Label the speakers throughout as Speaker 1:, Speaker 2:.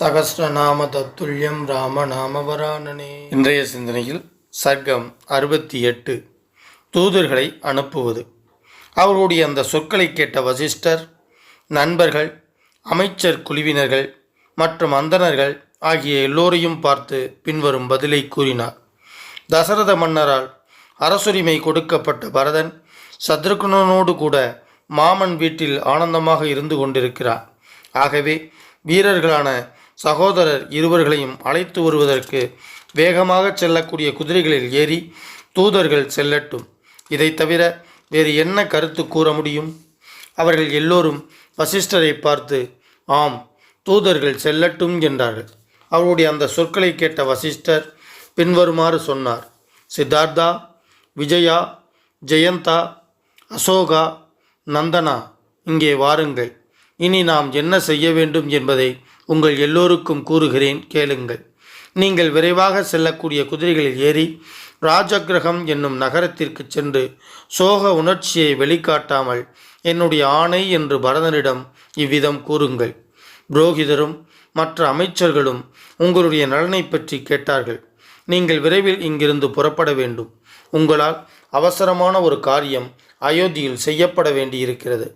Speaker 1: சகஸ்ரநாம தத்துல்யம் ராம நாமவரானனே இன்றைய சிந்தனையில் சர்க்கம் அறுபத்தி எட்டு தூதர்களை அனுப்புவது. அவர்களுடைய அந்த சொற்களை கேட்ட வசிஷ்டர் நண்பர்கள் அமைச்சர் குழுவினர்கள் மற்றும் அந்தணர்கள் ஆகிய எல்லோரையும் பார்த்து பின்வரும் பதிலை கூறினார். தசரத மன்னரால் அரசுரிமை கொடுக்கப்பட்ட பரதன் சத்ருகுணனோடு கூட மாமன் வீட்டில் ஆனந்தமாக இருந்து கொண்டிருக்கிறார். ஆகவே வீரர்களான சகோதரர் இருவர்களையும் அழைத்து வருவதற்கு வேகமாக செல்லக்கூடிய குதிரைகளில் ஏறி தூதர்கள் செல்லட்டும். இதை தவிர வேறு என்ன கருத்து கூற முடியும்? அவர்கள் எல்லோரும் வசிஷ்டரை பார்த்து ஆம் தூதர்கள் செல்லட்டும் என்றார்கள். அவருடைய அந்த சொற்களை கேட்ட வசிஷ்டர் பின்வருமாறு சொன்னார். சித்தார்த்தா விஜயா ஜெயந்தா அசோகா நந்தனா இங்கே வாருங்கள். இனி நாம் என்ன செய்ய வேண்டும் என்பதை உங்கள் எல்லோருக்கும் கூறுகிறேன் கேளுங்கள். நீங்கள் விரைவாக செல்லக்கூடிய குதிரைகளில் ஏறி ராஜகிரகம் என்னும் நகரத்திற்கு சென்று சோக உணர்ச்சியை வெளிக்காட்டாமல் என்னுடைய ஆணை என்று பரதனிடம் இவ்விதம் கூறுங்கள். புரோகிதரும் மற்ற அமைச்சர்களும் உங்களுடைய நலனை பற்றி கேட்டார்கள். நீங்கள் விரைவில் இங்கிருந்து புறப்பட வேண்டும். உங்களால் அவசரமான ஒரு காரியம் அயோத்தியில் செய்யப்பட வேண்டியிருக்கிறது.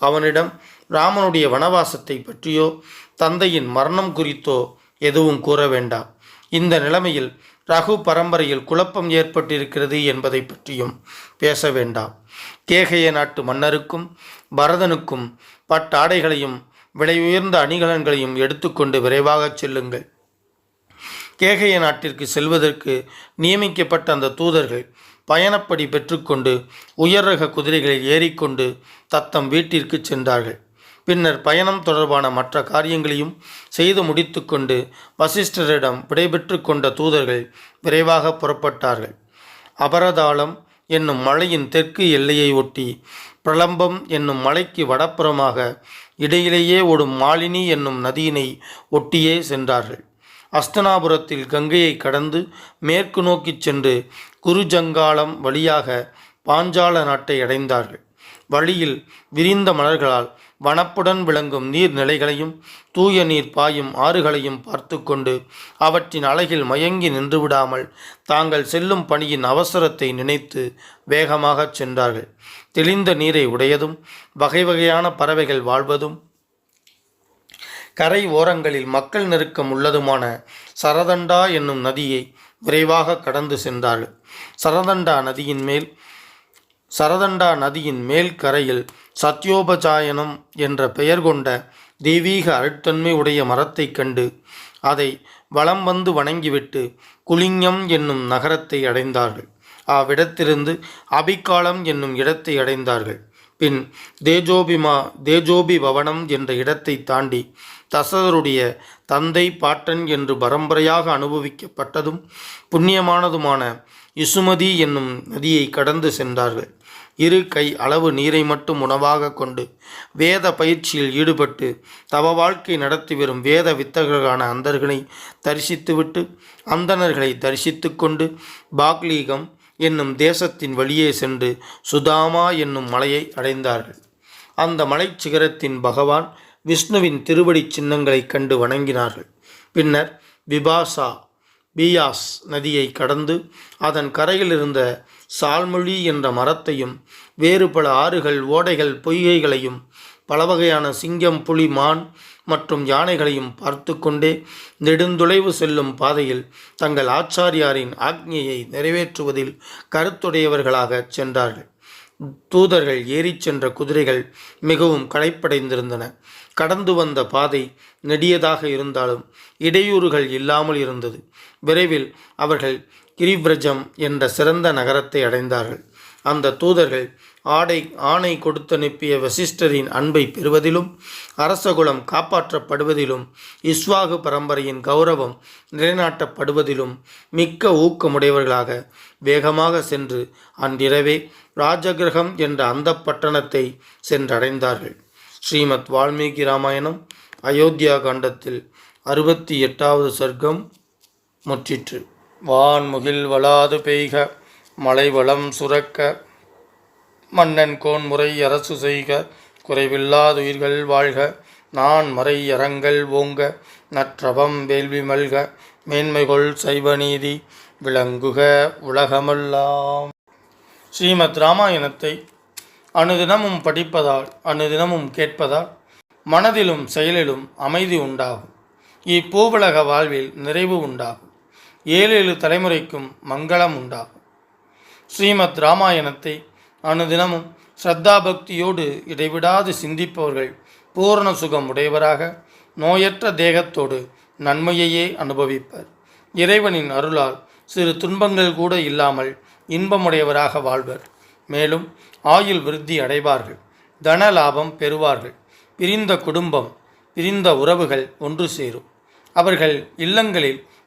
Speaker 1: அவனிடம் ராமனுடைய வனவாசத்தை பற்றியோ தந்தையின் மரணம் குறித்தோ எதுவும் கூற வேண்டாம். இந்த நிலைமையில் ரகு பரம்பரையில் குழப்பம் ஏற்பட்டிருக்கிறது என்பதை பற்றியும் பேச வேண்டாம். கேகய நாட்டு மன்னருக்கும் பரதனுக்கும் பட்டாடைகளையும் விலை உயர்ந்த அணிகலன்களையும் எடுத்துக்கொண்டு விரைவாகச் செல்லுங்கள். கேகய நாட்டிற்கு செல்வதற்கு நியமிக்கப்பட்ட அந்த தூதர்கள் பயணப்படி பெற்றுக்கொண்டு உயர் ரக குதிரைகளில் ஏறிக்கொண்டு தத்தம் வீட்டிற்கு சென்றார்கள். பின்னர் பயணம் தொடர்பான மற்ற காரியங்களையும் செய்து முடித்துக்கொண்டு வசிஷ்டரிடம் விடைபெற்று கொண்ட தூதர்கள் விரைவாக புறப்பட்டார்கள். அபரதாளம் என்னும் மலையின் தெற்கு எல்லையை ஒட்டி பிரலம்பம் என்னும் மலைக்கு வடப்புறமாக இடையிலேயே ஓடும் மாலினி என்னும் நதியினை ஒட்டியே சென்றார்கள். அஸ்தனாபுரத்தில் கங்கையை கடந்து மேற்கு நோக்கிச் சென்று குருஜங்காலம் வழியாக பாஞ்சால நாட்டை அடைந்தார்கள். வழியில் விரிந்த மலர்களால் வனப்புடன் விளங்கும் நீர்நிலைகளையும் தூய நீர் பாயும் ஆறுகளையும் பார்த்து கொண்டு அவற்றின் அழகில் மயங்கி நின்று விடாமல் தாங்கள் செல்லும் பணியின் அவசரத்தை நினைத்து வேகமாகச் சென்றார்கள். தெளிந்த நீரை உடையதும் வகை வகையான பறவைகள் வாழ்வதும் கரை ஓரங்களில் மக்கள் நெருக்கம் உள்ளதுமான சரதண்டா என்னும் நதியை விரைவாக கடந்து சென்றார்கள். சரதண்டா நதியின் மேல் சரதண்டா நதியின் மேல் கரையில் சத்யோபஜாயனம் என்ற பெயர் கொண்ட தெய்வீக அருட்தன்மை உடைய மரத்தைக் கண்டு அதை வலம் வந்து வணங்கிவிட்டு குலிங்கம் என்னும் நகரத்தை அடைந்தார்கள். அவ்விடத்திலிருந்து அபிக்காலம் என்னும் இடத்தை அடைந்தார்கள். பின் தேஜோபிமா தேஜோபி பவனம் என்ற இடத்தை தாண்டி தசதருடைய தந்தை பாட்டன் என்று பரம்பரையாக அனுபவிக்கப்பட்டதும் புண்ணியமானதுமான இசுமதி என்னும் நதியை கடந்து சென்றார்கள். இரு கை அளவு நீரை மட்டும் உணவாக கொண்டு வேத பயிற்சியில் ஈடுபட்டு தவ வாழ்க்கை நடத்தி வரும் வேத வித்தகர்களான அந்தர்களை தரிசித்துவிட்டு அந்தணர்களை தரிசித்து கொண்டு பாக்லீகம் என்னும் தேசத்தின் வழியே சென்று சுதாமா என்னும் மலையை அடைந்தார்கள். அந்த மலைச் சிகரத்தின் பகவான் விஷ்ணுவின் திருவடிச் சின்னங்களைக் கண்டு வணங்கினார்கள். பின்னர் விபாசா பியாஸ் நதியை கடந்து அதன் கரையில் இருந்த சால்மொழி என்ற மரத்தையும் வேறு பல ஆறுகள் ஓடைகள் பொய்கைகளையும் பல வகையான சிங்கம் புலி மான் மற்றும் யானைகளையும் பார்த்து கொண்டே நெடுந்துளைவு செல்லும் பாதையில் தங்கள் ஆச்சாரியாரின் ஆக்ஞையை நிறைவேற்றுவதில் கருத்துடையவர்களாக சென்றார்கள். தூதர்கள் ஏறிச் சென்ற குதிரைகள் மிகவும் களைப்படைந்திருந்தன. கடந்து வந்த பாதை நெடியதாக இருந்தாலும் இடையூறுகள் இல்லாமல் இருந்தது. விரைவில் அவர்கள் கிரிபிரஜம் என்ற சிறந்த நகரத்தை அடைந்தார்கள். அந்த தூதர்கள் ஆடை ஆணை கொடுத்தனுப்பிய வசிஷ்டரின் அன்பை பெறுவதிலும் அரசகுலம் காப்பாற்றப்படுவதிலும் இஸ்வாகு பரம்பரையின் கௌரவம் நிலைநாட்டப்படுவதிலும் மிக்க ஊக்கமுடையவர்களாக வேகமாக சென்று அன்றிரவே ராஜகிரகம் என்ற அந்த பட்டணத்தை சென்றடைந்தார்கள். ஸ்ரீமத் வால்மீகி ராமாயணம் அயோத்தியா காண்டத்தில் அறுபத்தி எட்டாவது சர்க்கம் முற்றிற்று. வான்முகில் வளாது பெய்க மலைவளம் சுரக்க மன்னன் கோன்முறை அரசு செய்க குறைவில்லாதுயிர்கள் வாழ்க நான் மறை அறங்கள் ஓங்க நற்றவம் வேள்வி மல்க மேன்மைகொள் சைவநீதி விளங்குக உலகமெல்லாம். ஸ்ரீமத் ராமாயணத்தை அனுதினமும் படிப்பதால் அனுதினமும் கேட்பதால் மனதிலும் செயலிலும் அமைதி உண்டாகும். இப்பூவுலக வாழ்வில் நிறைவு உண்டாகும். ஏழு ஏழு தலைமுறைக்கும் மங்களம் உண்டாகும் ஸ்ரீமத் ராமாயணத்தை அனுதினமும் ஸ்ரத்தா பக்தியோடு இடைவிடாது சிந்திப்பவர்கள் பூரண சுகம் உடையவராக நோயற்ற தேகத்தோடு நன்மையையே அனுபவிப்பர். இறைவனின் அருளால் சிறு துன்பங்கள் கூட இல்லாமல் இன்பமுடையவராக வாழ்வர். மேலும் ஆயுள் விருத்தி அடைவார்கள் தன லாபம் பெறுவார்கள் பிரிந்த குடும்பம் பிரிந்த உறவுகள் ஒன்று சேரும். அவர்கள் இல்லங்களில்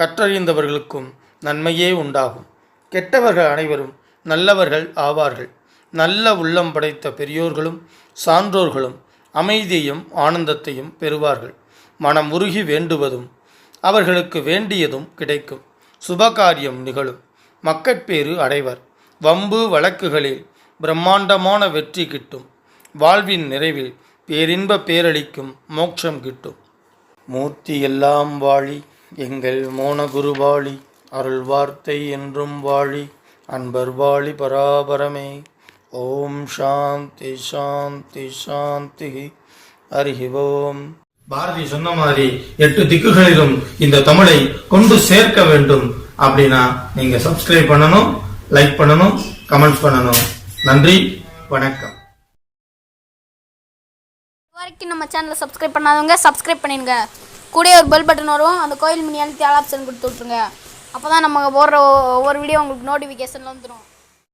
Speaker 1: கற்றறிந்தவர்களுக்கும் நன்மையே உண்டாகும். கெட்டவர்கள் அனைவரும் நல்லவர்கள் ஆவார்கள். நல்ல உள்ளம் படைத்த பெரியோர்களும் சான்றோர்களும் அமைதியையும் ஆனந்தத்தையும் பெறுவார்கள். மனம் உருகி வேண்டுவதும் அவர்களுக்கு வேண்டியதும் கிடைக்கும். சுபகாரியம் நிகழும். மக்கட்பேறு அடைவர். வம்பு வழக்குகளில் பிரம்மாண்டமான வெற்றி கிட்டும். வாழ்வின் நிறைவில் பேரின்ப பேரளிக்கும் மோட்சம் கிட்டும். மூர்த்தி எல்லாம் வாழி எங்கள் மோனகுருவாளி அருள் வார்த்தை என்றும் வாழி அன்பர் வாழி பராபரமே. ஓம் சாந்தி சாந்தி சாந்தி. ஹரி ஓம்
Speaker 2: பாரதி சொன்ன மாதிரி எட்டு திக்குகளிலும் இந்த தமிழை கொண்டு சேர்க்க வேண்டும் அப்படின்னா நீங்க சப்ஸ்கிரைப் பண்ணணும் லைக் பண்ணணும் கமெண்ட்ஸ் பண்ணணும். நன்றி வணக்கம்.
Speaker 3: வரைக்கும் நம்ம சேனலை சப்ஸ்கிரைப் பண்ணாதவங்க சப்ஸ்கிரைப் பண்ணிடுங்க. கூடயே ஒரு பெல் பட்டன் வரும். அந்த கோயில் மினி அழுத்தி ஆல் ஆப்ஷன் கொடுத்து விட்ருங்க அப்போ தான் நம்ம போடுற ஒவ்வொரு வீடியோ உங்களுக்கு நோட்டிஃபிகேஷனில் வந்துடும்